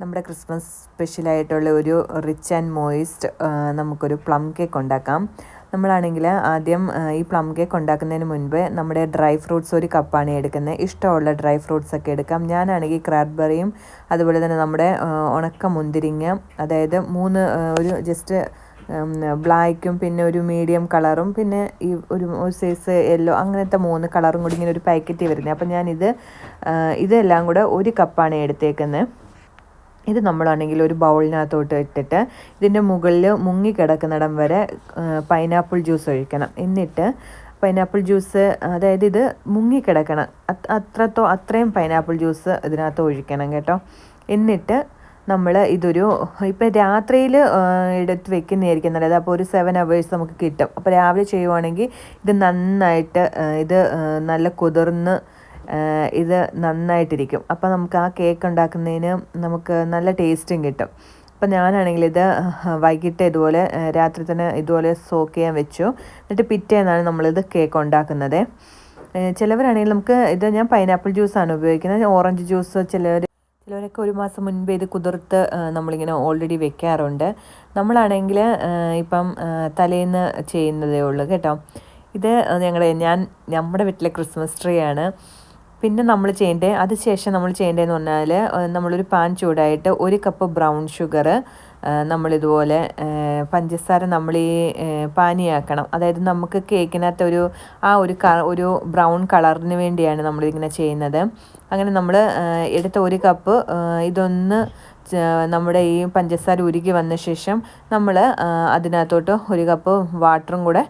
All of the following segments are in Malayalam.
നമ്മുടെ ക്രിസ്മസ് സ്പെഷ്യലായിട്ടുള്ള ഒരു റിച്ച് ആൻഡ് മോയിസ്റ്റ് നമുക്കൊരു പ്ലം കേക്ക് ഉണ്ടാക്കാം. നമ്മളാണെങ്കിൽ ആദ്യം ഈ പ്ലം കേക്ക് ഉണ്ടാക്കുന്നതിന് മുൻപ് നമ്മുടെ ഡ്രൈ ഫ്രൂട്ട്സ് ഒരു കപ്പാണ് എടുക്കുന്നത്. ഇഷ്ടമുള്ള ഡ്രൈ ഫ്രൂട്ട്സ് ഒക്കെ എടുക്കാം. ഞാനാണെങ്കിൽ ക്രാഡ്ബെറിയും അതുപോലെ തന്നെ നമ്മുടെ ഉണക്ക മുന്തിരിങ്ങ അതായത് മൂന്ന് ഒരു ജസ്റ്റ് ബ്ലാക്കും പിന്നെ ഒരു മീഡിയം കളറും പിന്നെ ഈ ഒരു സൈസ് യെല്ലോ അങ്ങനത്തെ മൂന്ന് കളറും കൂടി ഇങ്ങനെ ഒരു പാക്കറ്റിൽ വരുന്നത് അപ്പം ഞാനിത് ഇതെല്ലാം കൂടെ ഒരു കപ്പാണ് എടുത്തേക്കുന്നത്. ഇത് നമ്മളാണെങ്കിൽ ഒരു ബൗളിനകത്തോട്ട് ഇട്ടിട്ട് ഇതിന്റെ മുകളിൽ മുങ്ങിക്കിടക്കുന്നിടം വരെ പൈനാപ്പിൾ ജ്യൂസ് ഒഴിക്കണം. എന്നിട്ട് പൈനാപ്പിൾ ജ്യൂസ് അതായത് ഇത് മുങ്ങിക്കിടക്കണം കിടക്കണം. അത്രത്തോ അത്രയും പൈനാപ്പിൾ ജ്യൂസ് ഇതിനകത്ത് ഒഴിക്കണം കേട്ടോ. എന്നിട്ട് നമ്മൾ ഇതൊരു ഇപ്പം രാത്രിയിൽ എടുത്ത് വെക്കുന്നതായിരിക്കും നല്ലത്. അപ്പോൾ ഒരു സെവൻ അവേഴ്സ് നമുക്ക് കിട്ടും. അപ്പോൾ രാവിലെ ചെയ്യുവാണെങ്കിൽ ഇത് നന്നായിട്ട് ഇത് നല്ല കുതിർന്ന് ഇത് നന്നായിട്ടിരിക്കും. അപ്പോൾ നമുക്ക് ആ കേക്ക് ഉണ്ടാക്കുന്നതിന് നമുക്ക് നല്ല ടേസ്റ്റും കിട്ടും. അപ്പോൾ ഞാനാണെങ്കിൽ ഇത് വൈകിട്ട് ഇതുപോലെ രാത്രി തന്നെ ഇതുപോലെ സോക്ക് ചെയ്യാൻ വെച്ചു. എന്നിട്ട് പിറ്റേന്നാണ് നമ്മളിത് കേക്ക് ഉണ്ടാക്കുന്നത്. ചിലവരാണെങ്കിൽ നമുക്ക് ഇത് ഞാൻ പൈനാപ്പിൾ ജ്യൂസാണ് ഉപയോഗിക്കുന്നത്. ഓറഞ്ച് ജ്യൂസ് ചിലവർ ചിലവരൊക്കെ ഒരു മാസം മുൻപേ ഇത് കുതിർത്ത് നമ്മളിങ്ങനെ ഓൾറെഡി വെക്കാറുണ്ട്. നമ്മളാണെങ്കിൽ ഇപ്പം തലേന്ന് ചെയ്യുന്നതേ ഉള്ളൂ കേട്ടോ. ഇത് ഞങ്ങളുടെ ഞാൻ നമ്മുടെ വീട്ടിലെ ക്രിസ്മസ് ട്രീ ആണ്. പിന്നെ നമ്മൾ ചെയ്യേണ്ടത് അതിനുശേഷം നമ്മൾ ചെയ്യേണ്ടതെന്ന് പറഞ്ഞാൽ നമ്മളൊരു പാൻ ചൂടായിട്ട് ഒരു കപ്പ് ബ്രൗൺ ഷുഗർ നമ്മളിതുപോലെ പഞ്ചസാര നമ്മൾ ഈ പാനിയാക്കണം. അതായത് നമുക്ക് കേക്കിനകത്ത് ഒരു ആ ഒരു ക ഒരു ബ്രൗൺ കളറിന് വേണ്ടിയാണ് നമ്മളിങ്ങനെ ചെയ്യുന്നത്. അങ്ങനെ നമ്മൾ എടുത്ത ഒരു കപ്പ് ഇതൊന്ന് നമ്മുടെ ഈ പഞ്ചസാര ഉരുകി വന്ന ശേഷം നമ്മൾ അതിനകത്തോട്ട് ഒരു കപ്പ് വാട്ടറും കൂടെ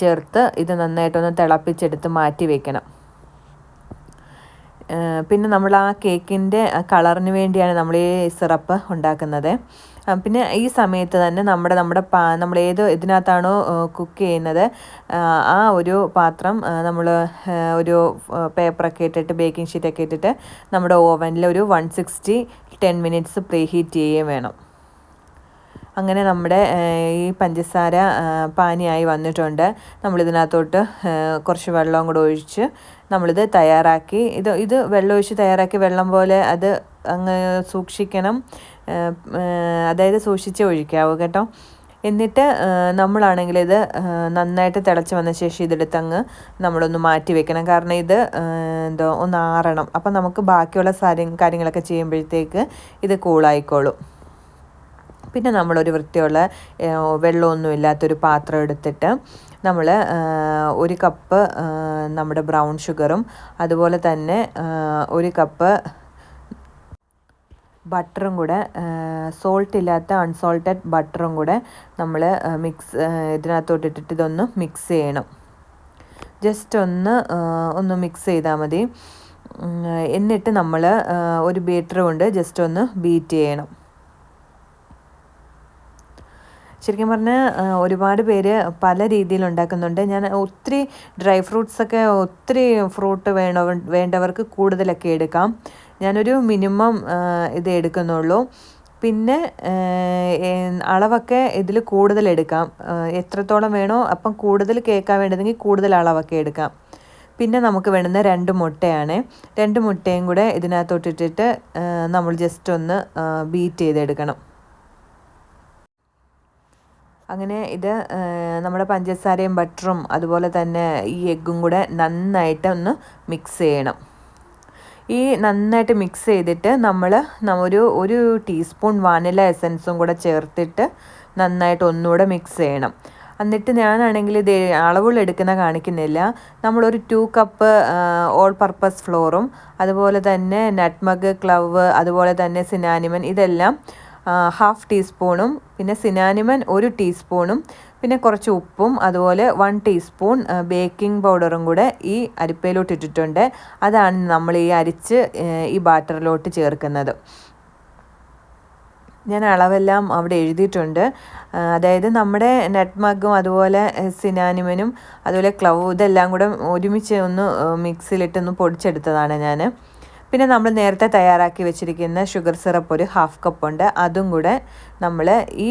ചേർത്ത് ഇത് നന്നായിട്ടൊന്ന് തിളപ്പിച്ചെടുത്ത് മാറ്റി വെക്കണം. പിന്നെ നമ്മൾ ആ കേക്കിന്റെ കളറിന് വേണ്ടിയാണ് നമ്മൾ ഈ സിറപ്പ് ഉണ്ടാക്കുന്നത്. പിന്നെ ഈ സമയത്ത് തന്നെ നമ്മുടെ നമ്മുടെ പാ നമ്മൾ ഏത് ഇതിനകത്താണോ കുക്ക് ചെയ്യുന്നത് ആ, ഒരു പാത്രം നമ്മൾ ഒരു പേപ്പറൊക്കെ ഇട്ടിട്ട് ബേക്കിംഗ് ഷീറ്റൊക്കെ ഇട്ടിട്ട് നമ്മുടെ ഓവനിൽ ഒരു one sixty ten minutes preheat ചെയ്യുകയും വേണം. അങ്ങനെ നമ്മുടെ ഈ പഞ്ചസാര പാനിയായി വന്നിട്ടുണ്ട്. നമ്മളിതിനകത്തോട്ട് കുറച്ച് വെള്ളവും കൂടെ ഒഴിച്ച് നമ്മളിത് തയ്യാറാക്കി. ഇത് ഇത് വെള്ളം ഒഴിച്ച് തയ്യാറാക്കി വെള്ളം പോലെ അത് അങ്ങ് സൂക്ഷിക്കണം. അതായത് സൂക്ഷിച്ച് ഒഴിക്കാവൂ കേട്ടോ. എന്നിട്ട് നമ്മളാണെങ്കിൽ ഇത് നന്നായിട്ട് തിളച്ച് വന്ന ശേഷം ഇതെടുത്ത് അങ്ങ് നമ്മളൊന്ന് മാറ്റി വെക്കണം. കാരണം ഇത് എന്തോ ഒന്ന് ആറണം. അപ്പം നമുക്ക് ബാക്കിയുള്ള സാരി കാര്യങ്ങളൊക്കെ ചെയ്യുമ്പോഴത്തേക്ക് ഇത് കൂളായിക്കോളും. പിന്നെ നമ്മളൊരു വൃത്തിയുള്ള വെള്ളമൊന്നും ഇല്ലാത്തൊരു പാത്രം എടുത്തിട്ട് നമ്മൾ ഒരു കപ്പ് നമ്മുടെ ബ്രൗൺ ഷുഗറും അതുപോലെ തന്നെ ഒരു കപ്പ് ബട്ടറും കൂടെ സോൾട്ട് ഇല്ലാത്ത അൺസോൾട്ടഡ് ബട്ടറും കൂടെ നമ്മൾ മിക്സ് ഇതിനകത്തോട്ട് ഇട്ടിട്ട് ഇതൊന്ന് മിക്സ് ചെയ്യണം. ജസ്റ്റ് ഒന്ന് ഒന്ന് മിക്സ് ചെയ്താൽ മതി. എന്നിട്ട് നമ്മൾ ഒരു ബീറ്റർ കൊണ്ട് ജസ്റ്റ് ഒന്ന് ബീറ്റ് ചെയ്യണം. ശരിക്കും പറഞ്ഞാൽ ഒരുപാട് പേര് പല രീതിയിൽ ഉണ്ടാക്കുന്നുണ്ട്. ഞാൻ ഒത്തിരി ഡ്രൈ ഫ്രൂട്ട്സ് ഒക്കെ ഒത്തിരി ഫ്രൂട്ട് വേണ വേണ്ടവർക്ക് കൂടുതലൊക്കെ എടുക്കാം. ഞാനൊരു മിനിമം ഇത് എടുക്കുന്നുള്ളൂ. പിന്നെ അളവൊക്കെ ഇതിൽ കൂടുതൽ എടുക്കാം. എത്രത്തോളം വേണോ അപ്പം കൂടുതൽ കേൾക്കാൻ വേണ്ടതെങ്കിൽ കൂടുതൽ അളവൊക്കെ എടുക്കാം. പിന്നെ നമുക്ക് വേണ്ടുന്ന രണ്ട് മുട്ടയാണ്. രണ്ട് മുട്ടയും കൂടെ ഇതിനകത്തോട്ടിട്ടിട്ട് നമ്മൾ ജസ്റ്റ് ഒന്ന് ബീറ്റ് ചെയ്തെടുക്കണം. അങ്ങനെ ഇത് നമ്മുടെ പഞ്ചസാരയും ബട്ടറും അതുപോലെ തന്നെ ഈ എഗ്ഗും കൂടെ നന്നായിട്ട് ഒന്ന് മിക്സ് ചെയ്യണം. ഈ നന്നായിട്ട് മിക്സ് ചെയ്തിട്ട് നമ്മൾ ഒരു ഒരു ടീസ്പൂൺ വാനില എസൻസും കൂടെ ചേർത്തിട്ട് നന്നായിട്ട് ഒന്നുകൂടെ മിക്സ് ചെയ്യണം. എന്നിട്ട് ഞാനാണെങ്കിൽ ഇത് അളവുകൾ എടുക്കുന്ന കാണിക്കുന്നില്ല. നമ്മളൊരു ടു കപ്പ് ഓൾ പർപ്പസ് ഫ്ലോറും അതുപോലെ തന്നെ നട്ട്മഗ് ക്ലവ് അതുപോലെ തന്നെ സിനാനിമൻ ഇതെല്ലാം ഹാഫ് ടീസ്പൂണും പിന്നെ സിനാനിമൻ ഒരു ടീസ്പൂണും പിന്നെ കുറച്ച് ഉപ്പും അതുപോലെ വൺ ടീസ്പൂൺ ബേക്കിംഗ് പൗഡറും കൂടെ ഈ അരിപ്പയിലോട്ട് ഇട്ടിട്ടുണ്ട്. അതാണ് നമ്മൾ ഈ അരിച്ച് ഈ ബാറ്ററിലോട്ട് ചേർക്കുന്നത്. ഞാൻ അളവെല്ലാം അവിടെ എഴുതിയിട്ടുണ്ട്. അതായത് നമ്മുടെ നെറ്റ്മഗും അതുപോലെ സിനാനിമനും അതുപോലെ ക്ലവ് ഇതെല്ലാം കൂടെ ഒരുമിച്ച് ഒന്ന് മിക്സിയിലിട്ട് പൊടിച്ചെടുത്തതാണ് ഞാൻ. പിന്നെ നമ്മൾ നേരത്തെ തയ്യാറാക്കി വെച്ചിരിക്കുന്ന ഷുഗർ സിറപ്പ് ഒരു ഹാഫ് കപ്പ് ഉണ്ട്. അതും കൂടെ നമ്മൾ ഈ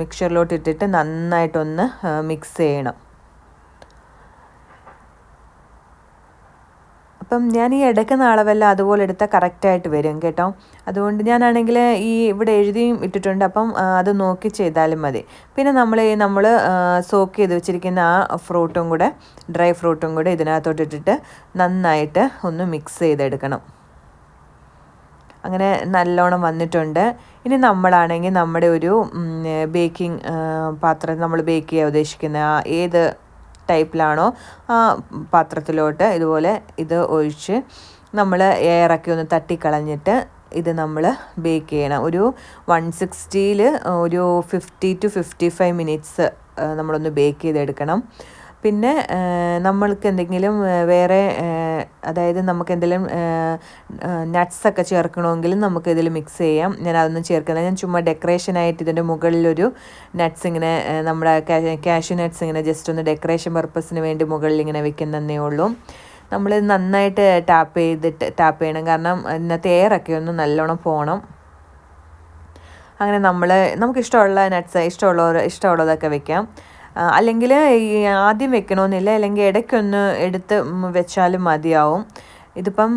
മിക്സറിലോട്ട് ഇട്ടിട്ട് നന്നായിട്ടൊന്ന് മിക്സ് ചെയ്യണം. അപ്പം ഞാൻ ഈ എടുക്കുന്ന അളവെല്ലാം അതുപോലെ എടുത്താൽ കറക്റ്റായിട്ട് വരും കേട്ടോ. അതുകൊണ്ട് ഞാനാണെങ്കിൽ ഈ ഇവിടെ എഴുതിയും ഇട്ടിട്ടുണ്ട്. അപ്പം അത് നോക്കി ചെയ്താലും മതി. പിന്നെ നമ്മൾ നമ്മൾ സോക്ക് ചെയ്ത് വെച്ചിരിക്കുന്ന ആ ഫ്രൂട്ടും കൂടെ ഡ്രൈ ഫ്രൂട്ടും കൂടെ ഇതിനകത്തോട്ട് ഇട്ടിട്ട് നന്നായിട്ട് ഒന്ന് മിക്സ് ചെയ്തെടുക്കണം. അങ്ങനെ നല്ലോണം വന്നിട്ടുണ്ട്. ഇനി നമ്മളാണെങ്കിൽ നമ്മുടെ ഒരു ബേക്കിംഗ് പാത്രം നമ്മൾ ബേക്ക് ചെയ്യാൻ ഉദ്ദേശിക്കുന്ന ഏത് ടൈപ്പിലാണോ? ആ പാത്രത്തിലോട്ട് ഇതുപോലെ ഇത് ഒഴിച്ച് നമ്മൾ എയറൊക്കെ ഒന്ന് തട്ടിക്കളഞ്ഞിട്ട് ഇത് നമ്മൾ ബേക്ക് ചെയ്യണം. ഒരു വൺ സിക്സ്റ്റിയിൽ ഒരു fifty to fifty five minutes നമ്മളൊന്ന് ബേക്ക് ചെയ്തെടുക്കണം. പിന്നെ നമ്മൾക്ക് എന്തെങ്കിലും വേറെ അതായത് നമുക്ക് എന്തെങ്കിലും നട്ട്സൊക്കെ ചേർക്കണമെങ്കിൽ നമുക്ക് ഇതിൽ മിക്സ് ചെയ്യാം. ഞാൻ അതൊന്നും ചേർക്കുന്നില്ല ഞാൻ ചുമ്മാ ഡെക്കറേഷനായിട്ട് ഇതിന്റെ മുകളിലൊരു നട്ട്സ് ഇങ്ങനെ നമ്മുടെ കാഷ്യൂ നട്ട്സ് ഇങ്ങനെ ജസ്റ്റ് ഒന്ന് ഡെക്കറേഷൻ പർപ്പസിന് വേണ്ടി മുകളിൽ ഇങ്ങനെ വെക്കുന്നതന്നേ ഉള്ളൂ. നമ്മൾ നന്നായിട്ട് ടാപ്പ് ചെയ്തിട്ട് ടാപ്പ് ചെയ്യണം. കാരണം ഇന്നത്തെ എയറൊക്കെ ഒന്ന് നല്ലോണം പോകണം അങ്ങനെ നമ്മൾ നമുക്ക് ഇഷ്ടമുള്ള നട്ട്സ് ഇഷ്ടമുള്ള ഇഷ്ടമുള്ളതൊക്കെ വെക്കാം. അല്ലെങ്കിൽ ആദ്യം വെക്കണമെന്നില്ല അല്ലെങ്കിൽ ഇടയ്ക്കൊന്ന് എടുത്ത് വെച്ചാലും മതിയാവും. ഇതിപ്പം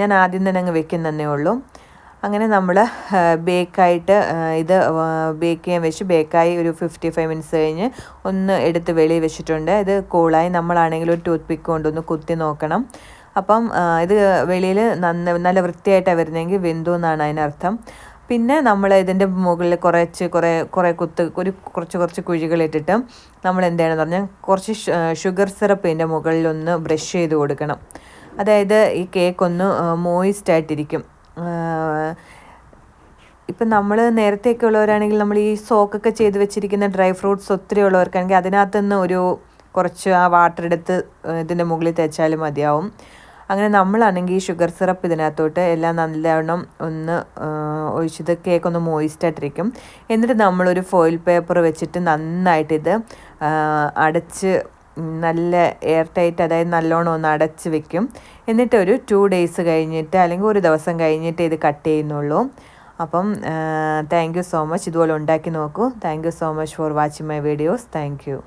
ഞാൻ ആദ്യം തന്നെ അങ്ങ് വെക്കുന്നതന്നേ ഉള്ളൂ. അങ്ങനെ നമ്മൾ ബേക്കായിട്ട് ഇത് ബേക്ക് ചെയ്യാൻ വെച്ച് ബേക്കായി ഒരു ഫിഫ്റ്റി ഫൈവ് മിനിറ്റ്സ് കഴിഞ്ഞ് ഒന്ന് എടുത്ത് വെളിയിൽ വെച്ചിട്ടുണ്ട്. ഇത് കൂളായി നമ്മളാണെങ്കിൽ ഒരു ടൂത്ത് പിക്ക് കൊണ്ടൊന്ന് കുത്തി നോക്കണം. അപ്പം ഇത് വെളിയിൽ നന്ന നല്ല വൃത്തിയായിട്ടാണ് വരുന്നതെങ്കിൽ വെന്തു എന്നാണ് അതിനർത്ഥം. പിന്നെ നമ്മൾ ഇതിന്റെ മുകളിൽ കുറച്ച് കുറേ കുറേ കുത്ത് ഒരു കുറച്ച് കുറച്ച് കുഴികളിട്ടിട്ട് നമ്മൾ എന്ത് ചെയ്യണമെന്ന് പറഞ്ഞാൽ കുറച്ച് ഷുഗർ സിറപ്പ് ഇതിന്റെ മുകളിലൊന്ന് ബ്രഷ് ചെയ്ത് കൊടുക്കണം. അതായത് ഈ കേക്ക് ഒന്ന് മോയിസ്റ്റ് ആയിട്ടിരിക്കും. ഇപ്പം നമ്മൾ നേരത്തെയൊക്കെ ഉള്ളവരാണെങ്കിൽ നമ്മൾ ഈ സോക്കൊക്കെ ചെയ്ത് വെച്ചിരിക്കുന്ന ഡ്രൈ ഫ്രൂട്ട്സ് ഒത്തിരി ഉള്ളവർക്കാണെങ്കിൽ അതിനകത്തുനിന്ന് ഒരു കുറച്ച് ആ വാട്ടർ എടുത്ത് ഇതിന്റെ മുകളിൽ തേച്ചാലും മതിയാവും. അങ്ങനെ നമ്മളാണെങ്കിൽ ഷുഗർ സിറപ്പ് ഇതിനകത്തോട്ട് എല്ലാം നല്ലവണ്ണം ഒന്ന് ഒഴിച്ചത് കേക്ക് ഒന്ന് മോയിസ്റ്റ് ആയിട്ടിരിക്കും. എന്നിട്ട് നമ്മളൊരു ഫോയിൽ പേപ്പർ വെച്ചിട്ട് നന്നായിട്ട് ഇത് അടച്ച് നല്ല എയർ ടൈറ്റ് അതായത് നല്ലോണം ഒന്ന് അടച്ച് വെക്കും. എന്നിട്ട് ഒരു ടു ഡേയ്സ് കഴിഞ്ഞിട്ട് അല്ലെങ്കിൽ ഒരു ദിവസം കഴിഞ്ഞിട്ട് ഇത് കട്ട് ചെയ്യുന്നുള്ളൂ. അപ്പം താങ്ക് യു സോ മച്ച് ഇതുപോലെ ഉണ്ടാക്കി നോക്കൂ. Thank you so much for watching my videos thank you